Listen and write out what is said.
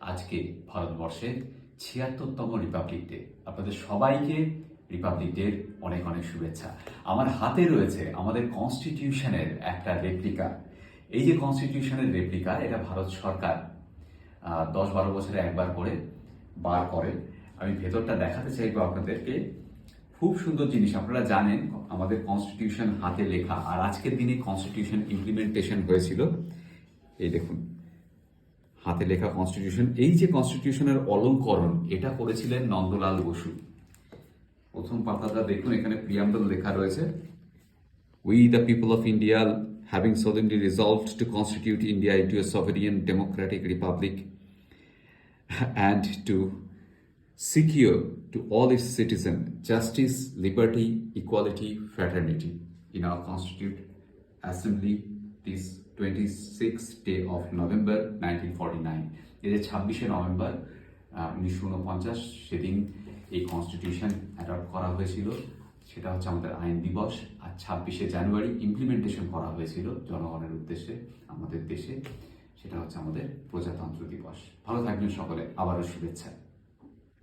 আজকে ভারতবর্ষের ছিয়াত্তরতম Republic day আপনাদের সবাইকে রিপাবলিক ডের অনেক অনেক শুভেচ্ছা। আমার হাতে রয়েছে আমাদের কনস্টিটিউশনের একটা রেপ্লিকা এই যে কনস্টিটিউশনের রেপ্লিকা এটা ভারত সরকার দশ বারো বছরে একবার করে বার করে। আমি ভেতরটা দেখাতে চাইব আপনাদেরকে। খুব সুন্দর জিনিস, আপনারা জানেন আমাদের কনস্টিটিউশন হাতে লেখা। আর আজকের দিনে কনস্টিটিউশন ইমপ্লিমেন্টেশন হয়েছিল। এই দেখুন। হাতে লেখা কনস্টিটিউশন এই যে কনস্টিটিউশনের অলঙ্করণ, এটা করেছিলেন নন্দলাল বসু। প্রথম পাতাটা দেখুন, এখানে প্রিয়াম্বল লেখা রয়েছে। We the people of India having solemnly resolve to constitute India into a sovereign democratic republic and to secure to all its citizen justice liberty equality fraternity in our constitute assembly this Constitute Assembly this 26th day of November 1949. এই যে ছাব্বিশে November উনিশশো উনপঞ্চাশ। সেদিন এই constitution adopt করা হয়েছিল। সেটা হচ্ছে আমাদের আইন দিবস। আর ছাব্বিশে জানুয়ারি ইমপ্লিমেন্টেশন করা হয়েছিল জনগণের উদ্দেশ্যে, আমাদের দেশে। সেটা হচ্ছে আমাদের প্রজাতন্ত্র দিবস। ভালো থাকবেন সকলে। আবারও শুভেচ্ছা।